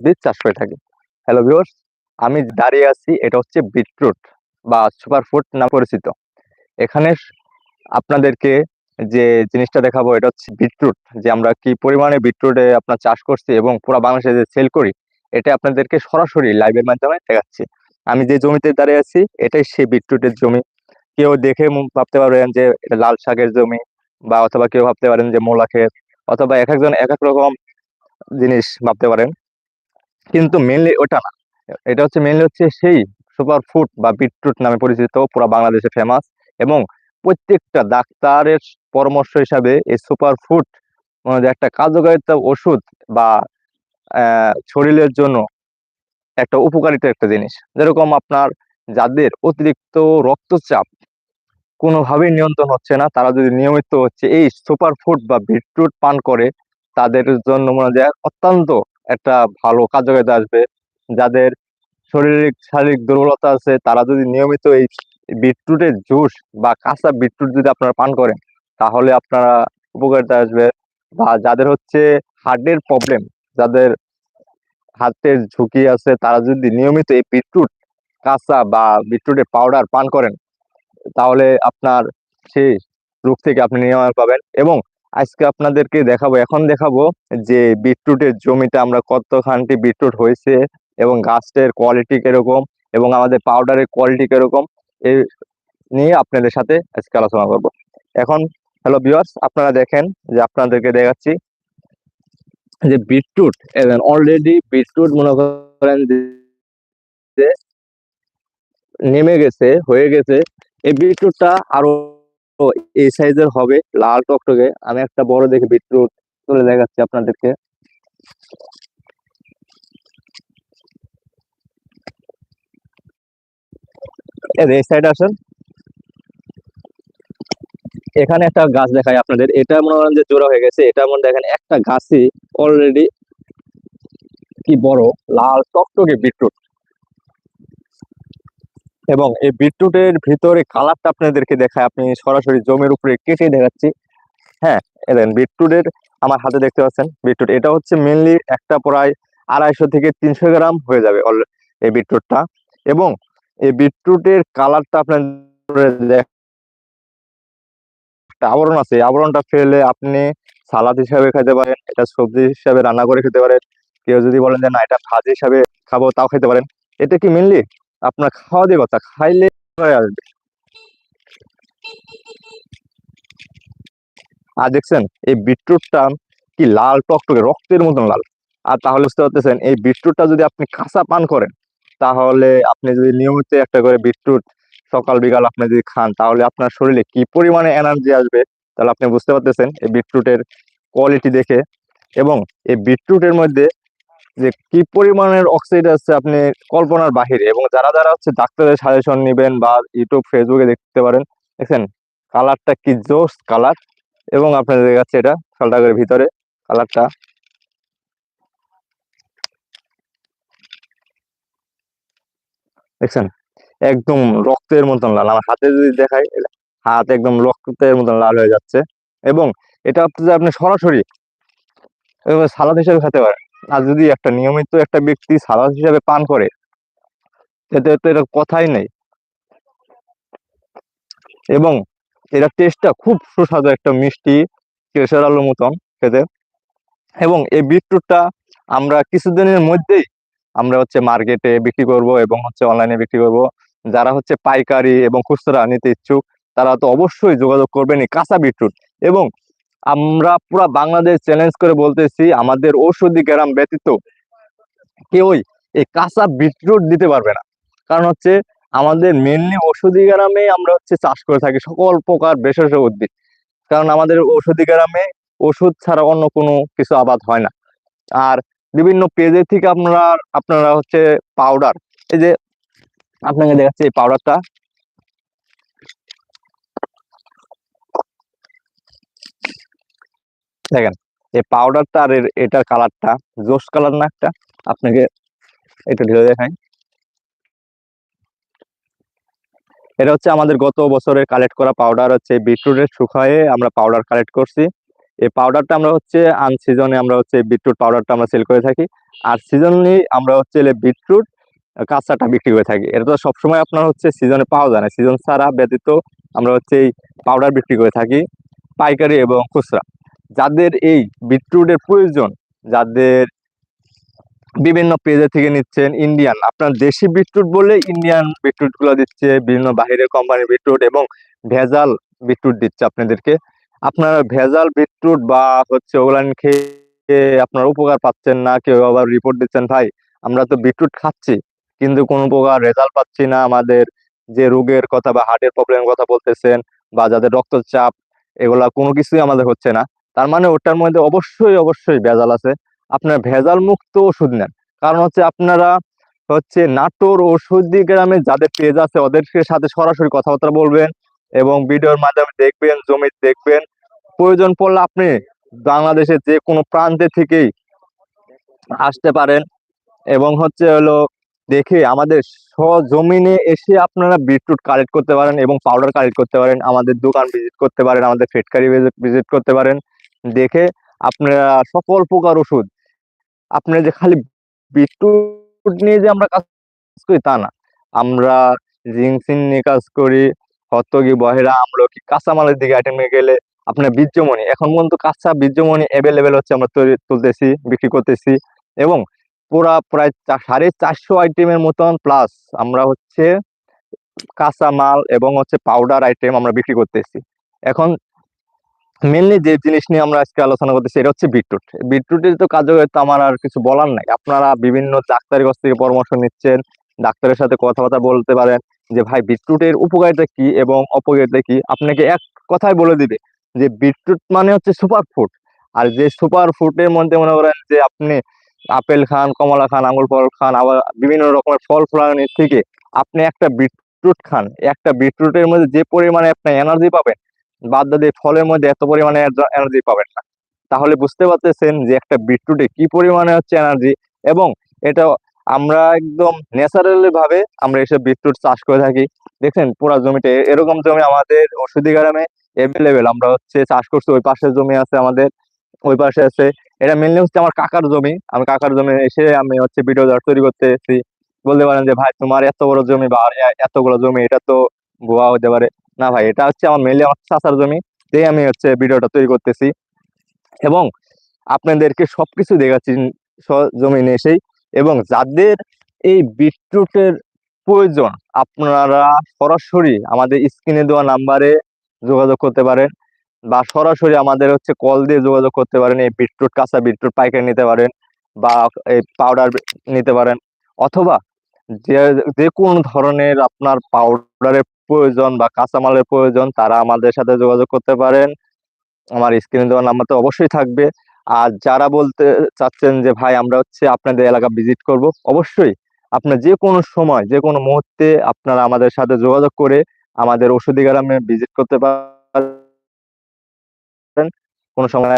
বীজ চাষ করে থাকি। হ্যালো ভিউয়ার্স আমি দাঁড়িয়ে আছি, এটা হচ্ছে বিটরুট বা সুপার ফুড নাম পরিচিত। এখানে আপনাদেরকে যে জিনিসটা দেখাবো, এটা হচ্ছে বিটরুট যে আমরা কি পরিমাণে বিটরুটে আপনার চাষ করছি এবং পুরো বাংলাদেশে যে সেল করি, এটা আপনাদেরকে সরাসরি লাইভের মাধ্যমে দেখাচ্ছি। আমি যে জমিতে দাঁড়িয়ে আছি, এটাই সেই বিটরুটের জমি। কেউ দেখে ভাবতে পারবেন যে এটা লাল শাকের জমি বা অথবা কেউ ভাবতে পারেন যে মোলা ক্ষেত, অথবা এক একজন এক এক রকম জিনিস ভাবতে পারেন। কিন্তু মেনলি ওটা না। এটা হচ্ছে মেনলি হচ্ছে সেই সুপার ফুড বা বিটরুট নামে পরিচিত পুরো বাংলাদেশে ফেমাস এবং প্রত্যেকটা ডাক্তারের পরামর্শ হিসাবে এই সুপার ফুড একটা কার্যকারিতা ওষুধ বা শরীরের জন্য একটা উপকারিতা একটা জিনিস। যেরকম আপনার যাদের অতিরিক্ত রক্তচাপ কোনোভাবেই নিয়ন্ত্রণ হচ্ছে না, তারা যদি নিয়মিত হচ্ছে এই সুপার ফুড বা বিটরুট পান করে, তাদের জন্য মনে হয় যে অত্যন্ত একটা ভালো কার্যকারিতা আসবে। যাদের শারীরিক শারীরিক দুর্বলতা আছে, তারা যদি নিয়মিত এই বিটরুটের জুস বা কাঁচা বিটরুট যদি আপনারা পান করেন, তাহলে আপনারা উপকারিতা আসবে। বা যাদের হচ্ছে হার্টের প্রবলেম, যাদের হার্টের ঝুঁকি আছে, তারা যদি নিয়মিত এই বিটরুট, কাঁচা বা বিটরুটের পাউডার পান করেন, তাহলে আপনার সেই রোগ থেকে আপনি নিরাময় পাবেন এবং আজকে আপনাদেরকে দেখাবো। এখন দেখাবো যে বিটরুটের জমিতে আমরা কতখানটি বিটরুট হয়েছে এবং গাছের কোয়ালিটি কীরকম এবং আমাদের পাউডারের কোয়ালিটি কীরকম এই নিয়ে আপনাদের সাথে আজকে আলোচনা করব। এখন হ্যালো ভিউয়ার্স আপনারা দেখেন যে আপনাদেরকে দেখাচ্ছি যে বিটরুট অলরেডি বিটরুট মনে করেন যে নেমে গেছে, হয়ে গেছে। এই বিটরুটটা আরও এই সাইজের হবে লাল টকটকে। আমি একটা বড় দেখে বিটরুট তুলে দেখাচ্ছি আপনাদেরকে। এই সাইডে আসেন। এখানে একটা গাছ দেখাই আপনাদের। এটা মনে করেন যে জোড়া হয়ে গেছে। এটা মনে দেখেন একটা গাছই অলরেডি কি বড়, লাল টকটকে বিটরুট। এবং এই বিটরুটের ভিতরে কালারটা আপনাদেরকে দেখায়। আপনি সরাসরি জমির উপরে কেটে দেখাচ্ছি। হ্যাঁ দেখেন, বিটরুটের আমার হাতে দেখতে পাচ্ছেন, বিটরুট। এটা হচ্ছে মেনলি একটা প্রায় আড়াইশো থেকে তিনশো গ্রাম হয়ে যাবে এই বিটরুটটা। এবং এই বিটরুটের কালারটা আপনার একটা আবরণ আছে। আবরণটা ফেলে আপনি সালাদ হিসাবে খেতে পারেন, এটা সবজি হিসাবে রান্না করে খেতে পারেন। কেউ যদি বলেন যে, না, এটা ভাজি হিসাবে খাব, তাও খেতে পারেন। এটা কি মেনলি আপনার খাওয়া দিয়ে কথা, খাইলে আসবে। আর দেখছেন, এই বিটরুটটা কি লাল টকটকে, রক্তের মতন লাল। আর তাহলে বুঝতে পারতেছেন, এই বিটরুটটা যদি আপনি কাঁচা পান করেন, তাহলে আপনি যদি নিয়মিত একটা করে বিটরুট সকাল, বিকাল আপনি যদি খান, তাহলে আপনার শরীরে কি পরিমাণে এনার্জি আসবে, তাহলে আপনি বুঝতে পারতেছেন, এই বিটরুটের কোয়ালিটি দেখে। এবং এই বিটরুটের মধ্যে যে কি পরিমাণের অক্সাইড আছে আপনি কল্পনার বাহিরে এবং যারা যারা হচ্ছে ডাক্তারের সাজেশন নেবেন বা ইউটিউব ফেসবুকে দেখতে পারেন, দেখছেন? কালারটা কি জোস কালার এবং আপনাদের দেখাচ্ছে এটা সালটাকের ভিতরে কালারটা দেখছেন? একদম রক্তের মতন লাল, আমার হাতে যদি দেখাই হাত একদম রক্তের মতন লাল হয়ে যাচ্ছে এবং এটা আপনি সরাসরি সালাদ হিসেবে খেতে পারেন। আর যদি একটা নিয়মিত একটা ব্যক্তি সালাদ হিসাবে পান করে, এতে তো এটা কথাই নেই। এবং এটা টেস্টটা খুব সুস্বাদু একটা মিষ্টি কেশর আলুর মতন খেতে। এবং এই বিটরুটটা আমরা কিছুদিনের মধ্যেই আমরা হচ্ছে মার্কেটে বিক্রি করব এবং হচ্ছে অনলাইনে বিক্রি করব। যারা হচ্ছে পাইকারি এবং খুচরা নিতে ইচ্ছুক, তারা তো অবশ্যই যোগাযোগ করবেন এই কাঁচা বিটরুট এবং আমরা পুরো বাংলাদেশ চ্যালেঞ্জ করে বলতেছি, আমাদের ঔষধি গ্রাম ব্যতীত কেউই এই কাঁচা বিটরুট দিতে পারবে না। কারণ হচ্ছে আমাদের মেনলি ঔষধি গ্রামে আমরা হচ্ছে চাষ করে থাকি, সকল প্রকার ভেষজ উদ্ভিদ। কারণ আমাদের ঔষধি গ্রামে ওষুধ ছাড়া অন্য কোনো কিছু আবাদ হয় না। আর বিভিন্ন পেজের থেকে আপনারা আপনারা হচ্ছে পাউডার এই যে আপনাকে দেখাচ্ছি এই পাউডারটা দেখেন, এই পাউডারটা আর এটার কালারটা জোস কালার না একটা, আপনাকে একটু ঢেলে দেখাই। এটা হচ্ছে আমাদের গত বছরের কালেক্ট করা পাউডার হচ্ছে বিটরুটের শুকায়ে আমরা পাউডার কালেক্ট করছি। এই পাউডারটা আমরা হচ্ছে আনসিজনে আমরা হচ্ছে বিটরুট পাউডারটা আমরা সেল করে থাকি। আর সিজনলি আমরা হচ্ছে বিটরুট কাঁচাটা বিক্রি করে থাকি। এটা তো সবসময় আপনার হচ্ছে সিজনে পাওয়া যায় না। সিজন ছাড়া ব্যতীত আমরা হচ্ছে এই পাউডার বিক্রি করে থাকি, পাইকারি এবং খুচরা। যাদের এই বিটরুটের প্রয়োজন, যাদের বিভিন্ন পেজে থেকে নিচ্ছেন ইন্ডিয়ান আপনার দেশি বিটরুট বলে ইন্ডিয়ান বিটরুটগুলো দিচ্ছে, বিভিন্ন বাহিরের কোম্পানির বিটরুট এবং ভেজাল বিটরুট দিচ্ছে আপনাদেরকে। আপনারা ভেজাল বিটরুট বা হচ্ছে ওগুলান খেয়ে আপনার উপকার পাচ্ছেন না, কেউ আবার রিপোর্ট দিচ্ছেন, ভাই, আমরা তো বিটরুট খাচ্ছি, কিন্তু কোনো প্রকার রেজাল্ট পাচ্ছি না, আমাদের যে রোগের কথা বা হার্টের প্রবলেমের কথা বলতেছেন বা যাদের রক্তচাপ, এগুলা কোনো কিছুই আমাদের হচ্ছে না। তার মানে ওটার মধ্যে অবশ্যই অবশ্যই ভেজাল আছে। আপনার ভেজাল মুক্ত ওষুধ নেন। কারণ হচ্ছে আপনারা হচ্ছে নাটোর ওষুধি গ্রামে যাদের পেজ আছে ওদেরকে সাথে সরাসরি কথাবার্তা বলবেন এবং ভিডিওর মাধ্যমে দেখবেন জমি দেখবেন। প্রয়োজন পড়লে আপনি বাংলাদেশের যে কোনো প্রান্তে থেকেই আসতে পারেন এবং হচ্ছে হলো দেখে আমাদের জমিনে এসে আপনারা বিটরুট কালেক্ট করতে পারেন এবং পাউডার কালেক্ট করতে পারেন, আমাদের দোকান ভিজিট করতে পারেন, আমাদের ফেটকারি ভিজিট করতে পারেন। দেখে আপনারা সকল প্রকার ওষুধ। আপনি যে খালি বিটরুট নিয়ে যে আমরা কাজ করি তা না। আমরা জিনসিন নিয়ে কাজ করি হতগি বহেরা আমলকি কাঁচামালের দিকে আইটেমে গেলে আপনার বীর্যমণি, এখন পর্যন্ত কাঁচা বীর্যমণি অ্যাভেলেবেল হচ্ছে আমরা তৈরি, তুলতেছি, বিক্রি করতেছি এবং পুরা, প্রায় সাড়ে চারশো আইটেমের মতন প্লাস আমরা হচ্ছে কাঁচা মাল এবং হচ্ছে পাউডার আইটেম আমরা বিক্রি করতেছি। এখন মেনলি যে জিনিস নিয়ে আমরা আজকে আলোচনা করতেছি এটা হচ্ছে বিটরুট। বিটরুটের তো কার্যকারিতা আমার আর কিছু বলার নাই। আপনারা বিভিন্ন ডাক্তারের কাছ থেকে পরামর্শ নিচ্ছেন, ডাক্তারের সাথে কথাবার্তা বলতে পারেন যে, ভাই, বিটরুটের উপকারিতা কি এবং অপকারিতা কি? আপনাকে এক কথায় বলে দিবে যে, বিটরুট মানে হচ্ছে সুপার ফুড। আর যে সুপার ফুডের মধ্যে মনে করেন যে, আপনি আপেল খান, কমলা খান আঙুর ফল খান, আবার বিভিন্ন রকমের ফল ফলানির থেকে আপনি একটা বিটরুট খান। একটা বিটরুটের মধ্যে যে পরিমাণে আপনি এনার্জি পাবেন বাদ দিয়ে ফলের মধ্যে এত পরিমাণে এনার্জি পাবেন না। তাহলে বুঝতে পারতেছেন যে একটা বিটরুটে কি পরিমাণে হচ্ছে এনার্জি এবং এটা আমরা একদম ন্যাচারালি ভাবে আমরা এসব বিটরুট চাষ করে থাকি। দেখছেন পুরো জমিতে এরকম জমি আমাদের ওষুধি গ্রামে এভেলেবেল আমরা হচ্ছে চাষ করছি, ওই পাশে জমি আছে আমাদের, ওই পাশে আছে। এটা মেনলি হচ্ছে আমার কাকার জমি। আমি কাকার জমি এসে আমি হচ্ছে ভিডিও তৈরি করতে এসেছি বলতে পারেন যে, ভাই, তোমার এত বড় জমি বা এতগুলো জমি, এটা তো ভুয়া হতে পারে। না ভাই, এটা হচ্ছে আমার মেনলি আমার চাষার জমি তাই আমি হচ্ছে ভিডিওটা তৈরি করতেছি। এবং আপনাদেরকে সবকিছু দেখাচ্ছি জমি এসেই। এবং যাদের এই বিটরুটের প্রয়োজন, আপনারা সরাসরি আমাদের স্ক্রিনে দেওয়া নাম্বারে যোগাযোগ করতে পারেন বা সরাসরি আমাদের হচ্ছে কল দিয়ে যোগাযোগ করতে পারেন, এই বিটরুট, কাঁচা বিটরুট পাইকারি নিতে পারেন বা এই পাউডার নিতে পারেন। অথবা যে যে কোন ধরনের আপনার পাউডারের প্রয়োজন বা কাঁচামালের প্রয়োজন, তারা আমাদের সাথে যোগাযোগ করতে পারেন। আমার স্ক্রিনে দেওয়ার নাম্বার তো অবশ্যই থাকবে। আর যারা বলতে চাচ্ছেন যে, ভাই, আমরা হচ্ছে আপনাদের এলাকা ভিজিট করব, অবশ্যই আপনার যে কোনো সময় যে কোনো মুহূর্তে আপনারা আমাদের সাথে যোগাযোগ করে আমাদের ওষুধি গ্রামে ভিজিট করতে পারেন। কোনো সময়